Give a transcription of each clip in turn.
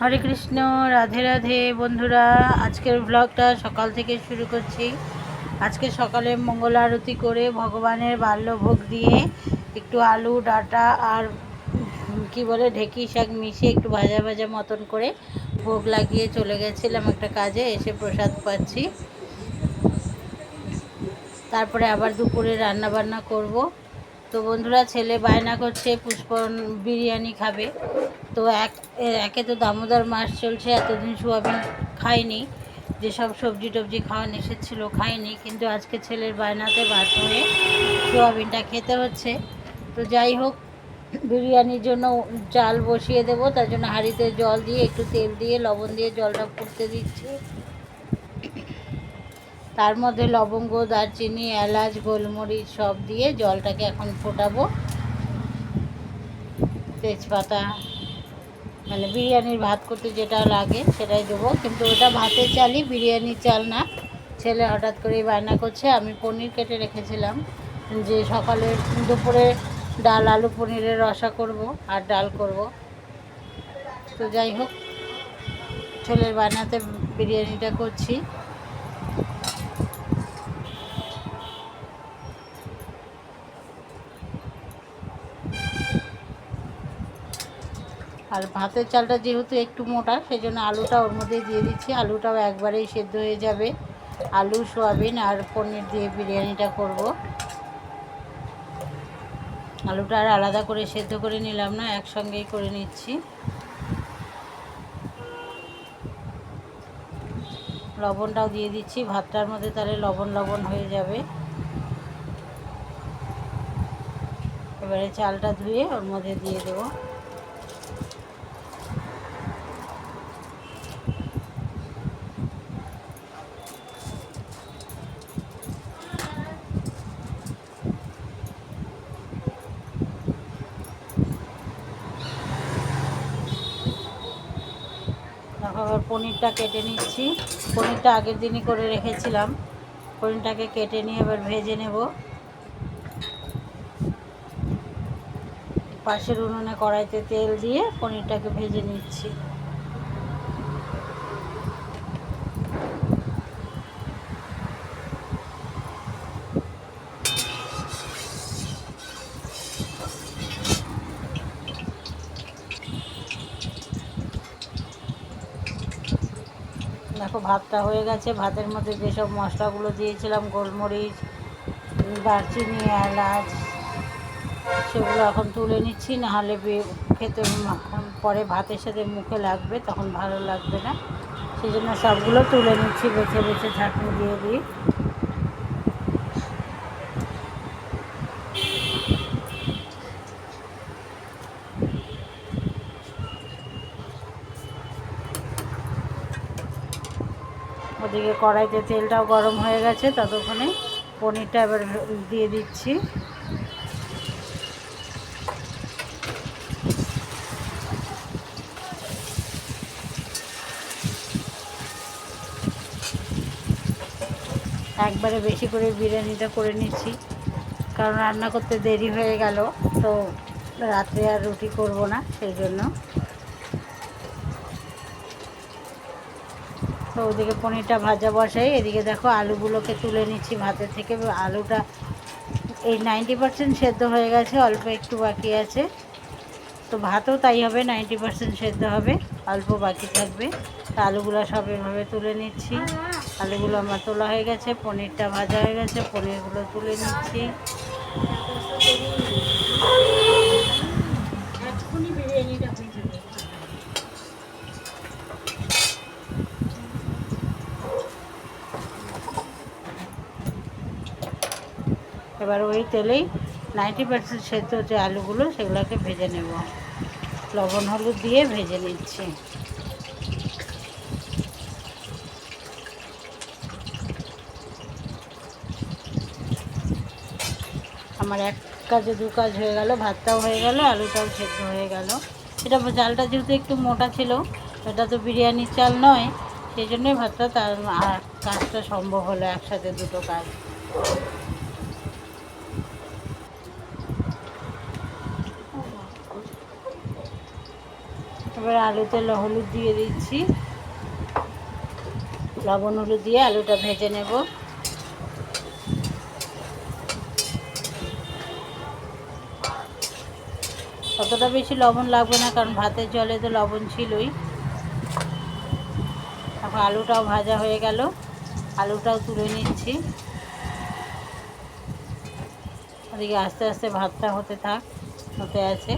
হরে কৃষ্ণ, রাধে রাধে বন্ধুরা। আজকের ব্লগটা সকাল থেকে শুরু করছি। আজকে সকালে মঙ্গল আরতি করে ভগবানের বাল্যভোগ দিয়ে একটু আলু, ডাটা আর কি বলে, ঢেকি শাক মিশিয়ে একটু ভাজা ভাজা মতন করে ভোগ লাগিয়ে চলে গেছিলাম একটা কাজে, এসে প্রসাদ পাচ্ছি। তারপরে আবার দুপুরে রান্না বান্না করব। তো বন্ধুরা ছেলে বায়না করছে, পুষ্পন বিরিয়ানি খাবে। তো এক, একে তো দামোদর মাস চলছে, এতদিন সোয়াবিন খাইনি যেসব সবজি টবজি খাওয়া নিষেধ ছিল খাইনি কিন্তু আজকে ছেলের বায়নাতে বাধ্য হয়ে সোয়াবিনটা খেতে হচ্ছে। তো যাই হোক, বিরিয়ানির জন্য চাল বসিয়ে দেবো, তার জন্য হাঁড়িতে জল দিয়ে, একটু তেল দিয়ে, লবণ দিয়ে জলটা ফুটতে দিচ্ছি। তার মধ্যে লবঙ্গ, দারচিনি, এলাচ, গোলমরিচ সব দিয়ে জলটাকে এখন ফোটাবো। তেজপাতা মানে বিরিয়ানির ভাত করতে যেটা লাগে সেটাই দেবো। কিন্তু ওটা ভাতের চালই, বিরিয়ানির চাল না। ছেলে হঠাৎ করেই বায়না করছে, আমি পনির কেটে রেখেছিলাম। যে সকালে দুপুরে ডাল, আলু পনিরের রসা করব আর ডাল করব। তো যাই হোক, ছেলের বায়নাতে বিরিয়ানিটা করছি। আর ভাতের চালটা যেহেতু একটু মোটা সেই জন্য আলুটা ওর মধ্যে দিয়ে দিচ্ছি। আলুটাও একবারেই সেদ্ধ হয়ে যাবে। আলু, সোয়াবিন আর পনির দিয়ে বিরিয়ানিটা করব। আলুটা আর আলাদা করে সেদ্ধ করে নিলাম না, একসঙ্গেই করে নিচ্ছি। লবণটাও দিয়ে দিচ্ছি। ভাতটার মধ্যে তাহলে লবণ লবণ হয়ে যাবে। এবারে চালটা ধুয়ে ওর মধ্যে দিয়ে দেবো। পনিরটা কেটে নিচ্ছি। পনিরটা আগের দিনই করে রেখেছিলাম। পনিরটাকে কেটে নিয়ে এবার ভেজে নেব। পাশের উনুনে কড়াইতে তেল দিয়ে পনিরটাকে ভেজে নিচ্ছি দেখো ভাতটা হয়ে গেছে। ভাতের মধ্যে যেসব মশলাগুলো দিয়েছিলাম, গোলমরিচ, দারচিনি, এলাচ, সেগুলো এখন তুলে নিচ্ছি। নাহলে খেতে পরে ভাতের সাথে মুখে লাগবে, তখন ভালো লাগবে না। সেই জন্য সবগুলো তুলে নিচ্ছি, বেছে বেছে ঝাঁকুনি দিয়ে দিই ওদিকে কড়াইতে তেলটাও গরম হয়ে গেছে, ততক্ষণে পনিরটা এবার দিয়ে দিচ্ছি। একবারে বেশি করে বিরিয়ানিটা করে নিচ্ছি, কারণ রান্না করতে দেরি হয়ে গেল, তো রাত্রে আর রুটি করব না, সেই জন্য। তো ওদিকে পনিরটা ভাজা বসাই। এদিকে দেখো, আলুগুলোকে তুলে নিচ্ছি ভাতের থেকে। আলুটা এই নাইনটি পার্সেন্ট সেদ্ধ হয়ে গেছে, অল্প একটু বাকি আছে। তো ভাতও তাই হবে, নাইনটি পার্সেন্ট সেদ্ধ হবে, অল্প বাকি থাকবে। তো আলুগুলো সব এভাবে তুলে নিচ্ছি। আলুগুলো আমার তোলা হয়ে গেছে, পনিরটা ভাজা হয়ে গেছে, পনিরগুলো তুলে নিচ্ছি এক্ষুনি বিরিয়ানিটা হয়ে যাবে এবার ওই তেলেই নাইনটি পার্সেন্ট সেদ্ধ যে আলুগুলো সেগুলোকে ভেজে নেব। লবণ, হলুদ দিয়ে ভেজে নিচ্ছি। আমার এক কাজে দু কাজ হয়ে গেল, ভাতটাও হয়ে গেল, আলুটাও সেদ্ধ হয়ে গেল। এটা চালটা যেহেতু একটু মোটা ছিল, এটা তো বিরিয়ানির চাল নয়, সেই জন্যই ভাতটা তার কাজটা সম্ভব হলো একসাথে দুটো কাজ। এবার আলুতে হলুদ দিয়ে দিচ্ছি। লবণ হলুদ দিয়ে আলুটা ভেজে নেব। অতটা বেশি লবণ লাগবে না, কারণ ভাতের জলে তো লবণ ছিলই। এখন আলুটাও ভাজা হয়ে গেল। আলুটাও তুলে নিচ্ছি। ওদিকে আস্তে আস্তে ভাতটা হতে থাক, হতে আছে।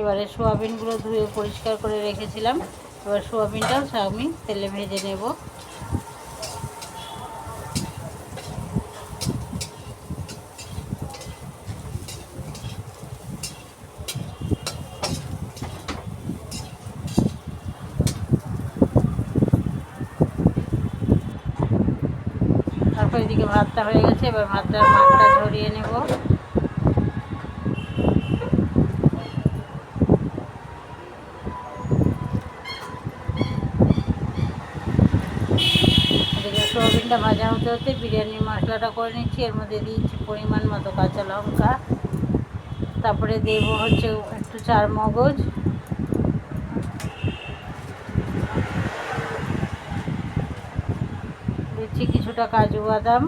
এবারে সোয়াবিনগুলো ধুয়ে পরিষ্কার করে রেখেছিলাম। এবার সোয়াবিনটাও আমি তেলে ভেজে নেব। তারপর এদিকে ভাতটা হয়ে গেছে, এবার ভাতটার মাঠটা ঝরিয়ে নেব এদিকে সোয়াবিনটা ভাজা হতে হতে বিরিয়ানির মশলাটা করে নিচ্ছি, এর মধ্যে দিয়েছি পরিমাণ মতো কাঁচা লঙ্কা। তারপরে দেবো হচ্ছে একটু চার মগজ। দিচ্ছি কিছুটা কাজু বাদাম।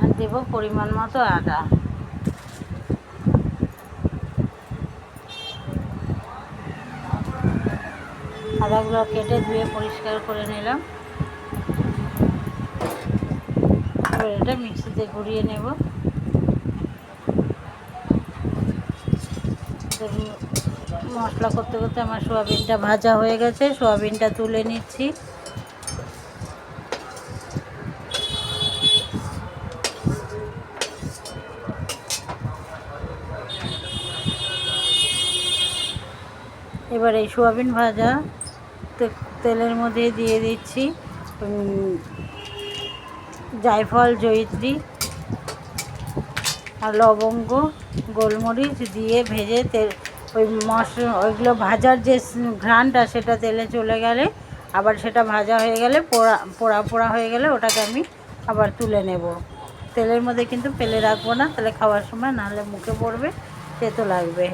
আর দেবো পরিমাণ মতো আদা। আদাগুলো কেটে ধুয়ে পরিষ্কার করে নিলাম। এবার এটা মিক্সিতে ঘুরিয়ে নেব। মশলা করতে করতে আমার সোয়াবিনটা ভাজা হয়ে গেছে। সোয়াবিনটা তুলে নিচ্ছি। এবার এই সোয়াবিন ভাজা তেলের মধ্যে দিয়ে দিচ্ছি জায়ফল, জয়িত্রী আর লবঙ্গ, গোলমরিচ দিয়ে ভেজে তেল ওই মশলা ওইগুলো ভাজার যে ঘ্রাণটা সেটা তেলে চলে গেলে, আবার সেটা ভাজা হয়ে গেলে, পোড়া পোড়া পোড়া হয়ে গেলে ওটাকে আমি আবার তুলে নেব। তেলের মধ্যে কিন্তু ফেলে রাখব না, তাহলে খাওয়ার সময় নাহলে মুখে পড়বে তেতো লাগবে।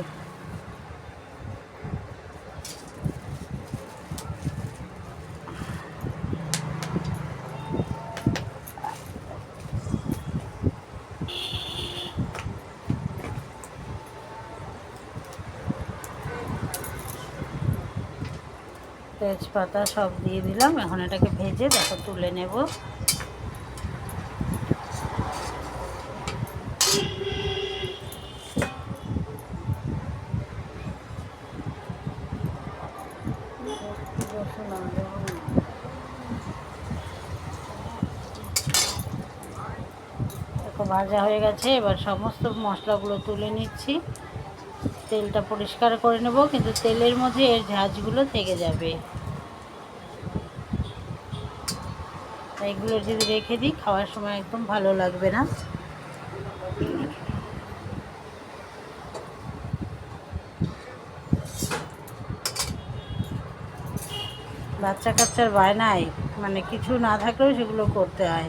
তেজপাতা সব দিয়ে দিলাম। এখন এটাকে ভেজে দেখো তুলে নেব। ভাজা হয়ে গেছে। এবার সমস্ত মশলাগুলো তুলে নিচ্ছি। তেলটা পরিষ্কার করে নেব, কিন্তু তেলের মধ্যে এর ঝাঁঝগুলো থেকে যাবে। এগুলো যদি রেখে দিই, খাওয়ার সময় একদম ভালো লাগবে না। বাচ্চা কাচ্চার বায়নায় মানে কিছু না থাকলেও সেগুলো করতে হয়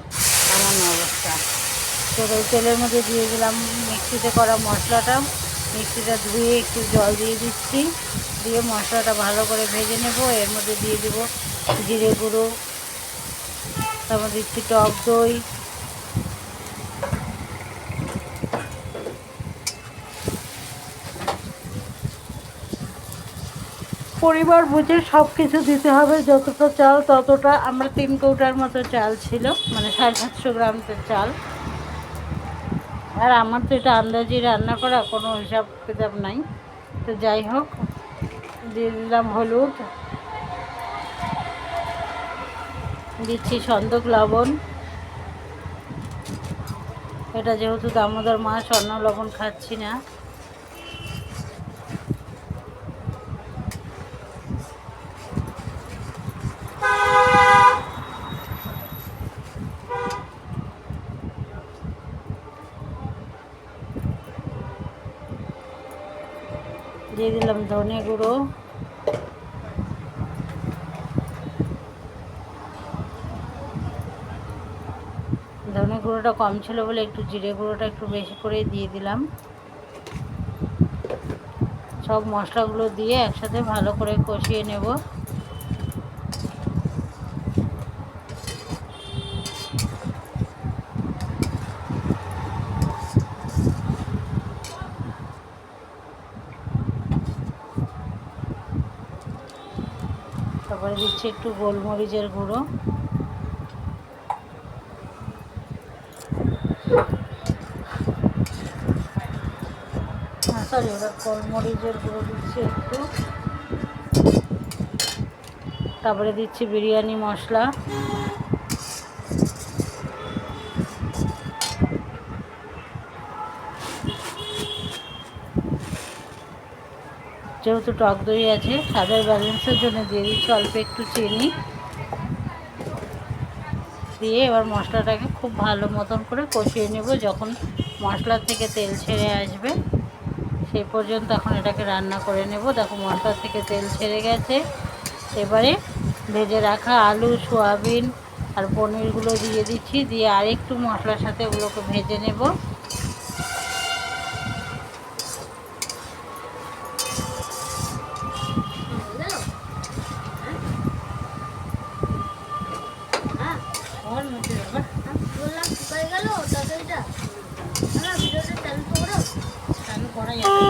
এমন অবস্থা। তো তেলের মধ্যে দিয়ে দিলাম মিক্সিতে করা মশলাটা। মিক্সিটা ধুয়ে একটু জল দিয়ে দিচ্ছি। দিয়ে মশলাটা ভালো করে ভেজে নেব। এর মধ্যে দিয়ে দেবো জিরে গুঁড়ো তারপর দিচ্ছি টক দই। পরিবার বুঝে সব কিছু দিতে হবে, যতটা চাল ততটা আমরা তিন কৌটার মতো চাল ছিল মানে সাড়ে সাতশো গ্রাম চাল। আর আমার তো এটা আন্দাজি রান্না করা কোনো হিসাব কিতাব নাই। তো যাই হোক, দিয়ে দিলাম হলুদ। দিচ্ছি সন্দক লবণ। এটা যেহেতু দামোদর মাছ অন্য লবণ খাচ্ছি না। দিয়ে দিলাম ধনে গুঁড়ো ধনে গুঁড়োটা কম ছিল বলে একটু জিরে গুঁড়োটা একটু বেশি করে দিয়ে দিলাম। সব মশলাগুলো দিয়ে একসাথে ভালো করে কষিয়ে নেব। তারপরে দিচ্ছি একটু গোলমরিচের গুঁড়ো। সরি ওটা গোলমরিচের গুঁড়ো দিচ্ছি একটু। তারপরে দিচ্ছি বিরিয়ানি মশলা। যেহেতু টক দই আছে, স্বাদের ব্যালেন্সের জন্য দিয়ে দিচ্ছি অল্প একটু চিনি। দিয়ে এবার মশলাটাকে খুব ভালো মতন করে কষিয়ে নেব, যখন মশলার থেকে তেল ছেড়ে আসবে। সেই পর্যন্ত এখন এটাকে রান্না করে নেব। দেখো মশলা থেকে তেল ছেড়ে গেছে। এবারে ভেজে রাখা আলু, সোয়াবিন আর পনিরগুলো দিয়ে দিচ্ছি। দিয়ে আরেকটু মশলার সাথে ওগুলোকে ভেজে নেব চালু করা যাবে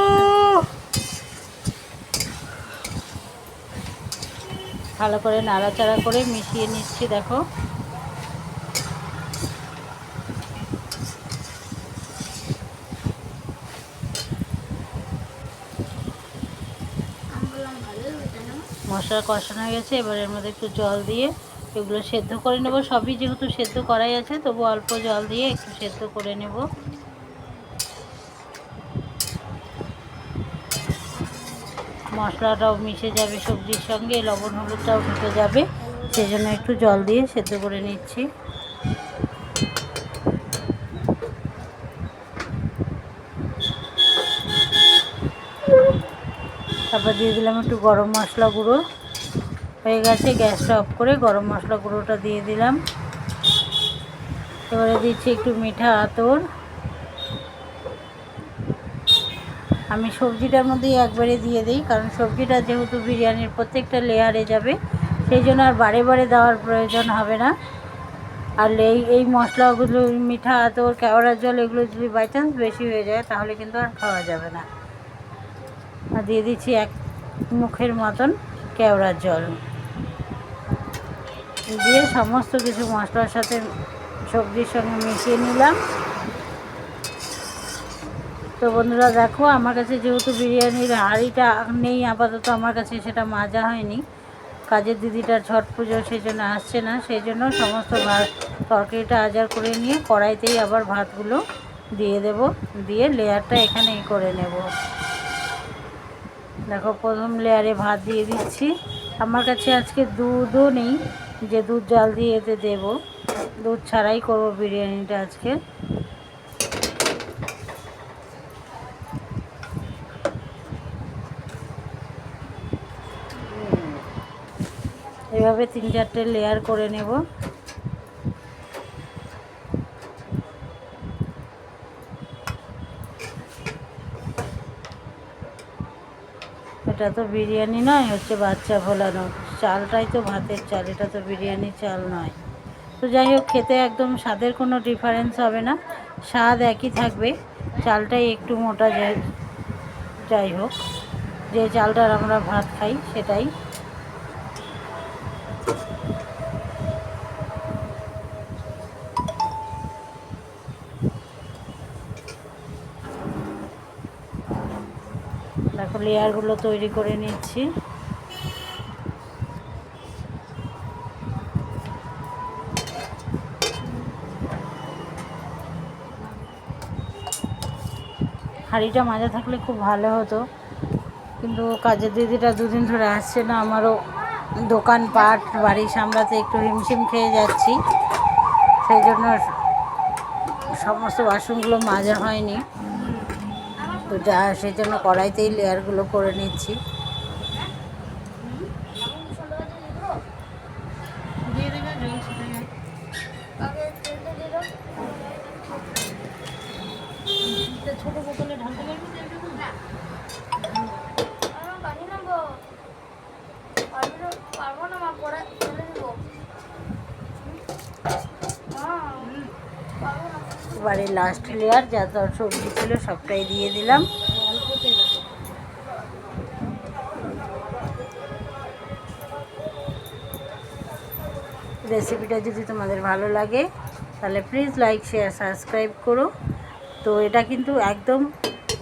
ভালো করে নাড়াচাড়া করে মিশিয়ে নিচ্ছি, দেখো। মশলা কষানো হয়ে গেছে, এবার এর মধ্যে একটু জল দিয়ে এগুলো সেদ্ধ করে নেব। সবই যেহেতু সেদ্ধ করাই আছে, তবু অল্প জল দিয়ে একটু সেদ্ধ করে নেব। মশলাটাও মিশে যাবে, সবজির সঙ্গে, লবণ হলুদটাও ঢুকে যাবে। সেই জন্য একটু জল দিয়ে সেদ্ধ করে নিচ্ছি। তারপর দিয়ে দিলাম একটু গরম মশলা গুঁড়ো। হয়ে গেছে, গ্যাসটা অফ করে গরম মশলা গুঁড়োটা দিয়ে দিলাম। এবারে দিচ্ছি একটু মিঠা আতর। আমি সবজিটার মধ্যেই একবারে দিয়ে দিই, কারণ সবজিটা যেহেতু বিরিয়ানির প্রত্যেকটা লেয়ারে যাবে, সেই জন্য আর বারে বারে দেওয়ার প্রয়োজন হবে না। আর এই এই মশলাগুলো মিঠা আতর কেওড়ার জল, এগুলো যদি বাই চান্স বেশি হয়ে যায়, তাহলে কিন্তু আর খাওয়া যাবে না। আর দিয়ে দিচ্ছি এক মুখের মতন কেওড়ার জল। দিয়ে সমস্ত কিছু মশলার সাথে সবজির সঙ্গে মিশিয়ে নিলাম। তো বন্ধুরা দেখো, আমার কাছে যেহেতু বিরিয়ানির হাঁড়িটা নেই, আপাতত আমার কাছে সেটা মাজা হয়নি। কাজের দিদিটার ছট পুজো সেই জন্য আসছে না, সেই জন্য সমস্ত ভাত, তরকারিটা আজার করে নিয়ে কড়াইতেই আবার ভাতগুলো দিয়ে দেব, দিয়ে লেয়ারটা এখানেই করে নেব। দেখো, প্রথম লেয়ারে ভাত দিয়ে দিচ্ছি। আমার কাছে আজকে দুধও নেই, যে দুধ জাল দিয়ে এতে দেবো। দুধ ছাড়াই করব বিরিয়ানিটা আজকে। এভাবে তিন চারটে লেয়ার করে নেব। এটা তো বিরিয়ানি নয়, হচ্ছে বাচ্চা ভোলানো চালটাই তো ভাতের চাল, এটা তো বিরিয়ানি চাল নয়। তো যাই হোক, খেতে একদম স্বাদের কোনো ডিফারেন্স হবে না। স্বাদ একই থাকবে, চালটাই একটু মোটা যাই যাই হোক, যে চালটার আমরা ভাত খাই, সেটাই দেখো লেয়ারগুলো তৈরি করে নিচ্ছি। হাঁড়িটা মাজা থাকলে খুব ভালো হতো, কিন্তু কাজের দিদিটা দুদিন ধরে আসছে না, আমারও দোকানপাট, বাড়ি সামলাতে একটু হিমশিম খেয়ে যাচ্ছি, সেই জন্য সমস্ত বাসনগুলো মাজা হয়নি। তো যা সেই জন্য কড়াইতেই লেয়ারগুলো করে নিচ্ছি ছোট বোতলে ঢালতে পারবি তো এটুকু আমি পানি নেব পারব না পারব না মা পরে ফেলে দেবো মা পারব না এবারে লেয়ার যা সবজি ছিল সবটাই দিয়ে দিলাম। রেসিপিটা যদি তোমাদের ভালো লাগে, তাহলে প্লিজ লাইক শেয়ার সাবস্ক্রাইব করো তো এটা কিন্তু একদম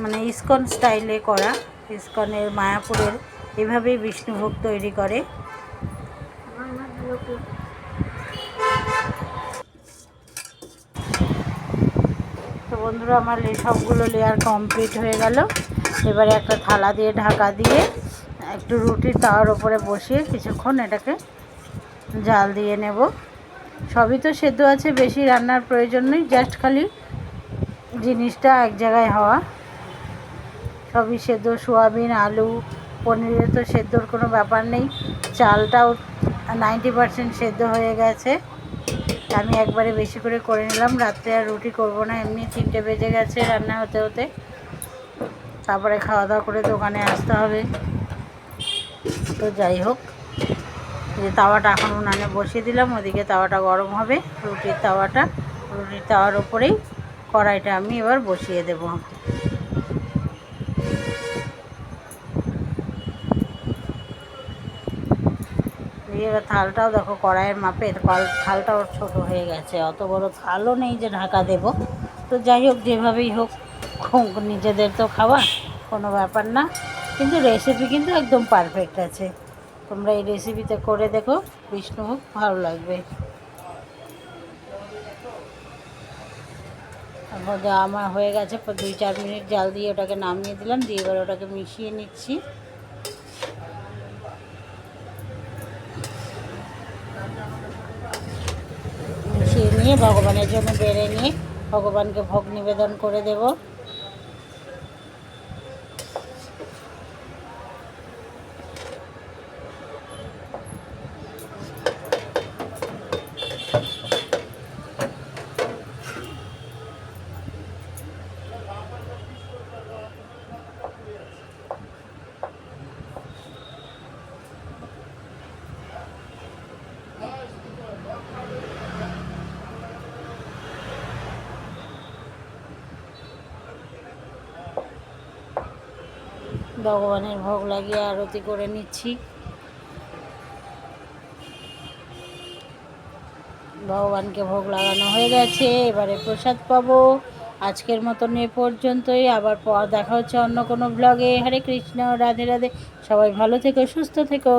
মানে ইস্কন স্টাইলে করা, ইস্কনের মায়াপুরের এভাবেই বিষ্ণুভোগ তৈরি করে তো বন্ধুরা, আমার সবগুলো লেয়ার কমপ্লিট হয়ে গেল। এবারে একটা থালা দিয়ে ঢাকা দিয়ে একটু রুটির তাওয়ার ওপরে বসিয়ে কিছুক্ষণ এটাকে জাল দিয়ে নেব। সবই তো সেদ্ধ আছে, বেশি রান্নার প্রয়োজন নেই জাস্ট খালি জিনিসটা এক জায়গায় হওয়া। সবই সেদ্ধ, সোয়াবিন, আলু পনিরে তো সেদ্ধর কোনো ব্যাপার নেই। চালটাও নাইনটি পারসেন্ট সেদ্ধ হয়ে গেছে। আমি একবারে বেশি করে করে নিলাম। রাত্রে আর রুটি করব না, এমনি তিনটে বেজে গেছে রান্না হতে হতে। তারপরে খাওয়া দাওয়া করে দোকানে আসতে হবে। তো যাই হোক যে তাওয়াটা এখন উনানে বসিয়ে দিলাম, ওদিকে তাওয়াটা গরম হবে। রুটির তাওয়াটা, রুটির তাওয়ার ওপরেই কড়াইটা আমি এবার বসিয়ে দেবো। দিয়ে এবার থালটাও দেখো কড়াইয়ের মাপে থালটাও ছোট হয়ে গেছে, অত বড় থালও নেই যে ঢাকা দেব। তো যাই হোক, যেভাবেই হোক নিজেদের তো খাওয়া, কোনো ব্যাপার না। কিন্তু রেসিপি কিন্তু একদম পারফেক্ট আছে। তোমরা এই রেসিপিতে করে দেখো বিষ্ণুভোগ ভালো লাগবে। আমার হয়ে গেছে দুই চার মিনিট জাল দিয়ে ওটাকে নামিয়ে দিলাম, দিয়ে এবার ওটাকে মিশিয়ে নিচ্ছি মিশিয়ে নিয়ে ভগবানের জন্য বেড়ে নিয়ে ভগবানকে ভোগ নিবেদন করে দেব। ভগবানের ভোগ লাগিয়ে আরতি করে নিচ্ছি। ভগবানকে ভোগ লাগানো হয়ে গেছে, এবারে প্রসাদ পাবো। আজকের মতন এ পর্যন্তই, আবার পর দেখা হচ্ছে অন্য কোনো ব্লগে হরে কৃষ্ণ, রাধে রাধে। সবাই ভালো থেকো, সুস্থ থেকো।